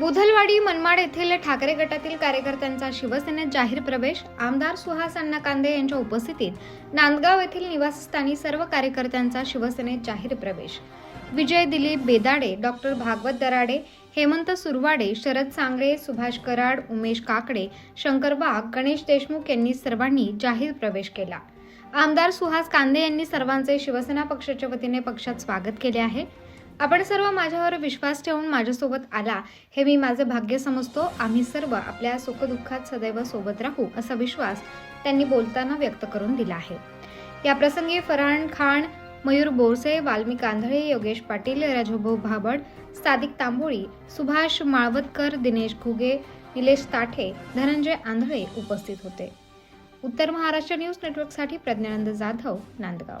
बुधलवाडी मनमाड येथील ठाकरे गटातील कार्यकर्त्यांचा शिवसेनेत जाहीर प्रवेश. आमदार सुहास अण्णा कांदे यांच्या उपस्थितीत नांदगाव येथील निवासस्थानी सर्व कार्यकर्त्यांचा शिवसेनेत जाहीर प्रवेश. विजय दिलीप बेदाडे डॉक्टर भागवत दराडे हेमंत सुरवाडे शरद सांगळे सुभाष कराड उमेश काकडे शंकर वाघ गणेश देशमुख यांनी सर्वांनी जाहीर प्रवेश केला. आमदार सुहास कांदे यांनी सर्वांचे शिवसेना पक्षाच्या वतीने पक्षात स्वागत केले आहे. आपण सर्व माझ्यावर विश्वास ठेवून माझ्यासोबत आला हे मी माझं भाग्य समजतो. आम्ही सर्व आपल्या सुखदुःखात सदैव सोबत राहू असा विश्वास त्यांनी बोलताना व्यक्त करून दिला आहे. या प्रसंगी फरहान खान मयूर बोरसे वाल्मी कांधळे योगेश पाटील राजूभाऊ भाबड सादिक तांबोळी सुभाष माळवतकर दिनेश घुगे निलेश ताठे धनंजय आंधळे उपस्थित होते. उत्तर महाराष्ट्र न्यूज नेटवर्कसाठी प्रज्ञानंद जाधव नांदगाव.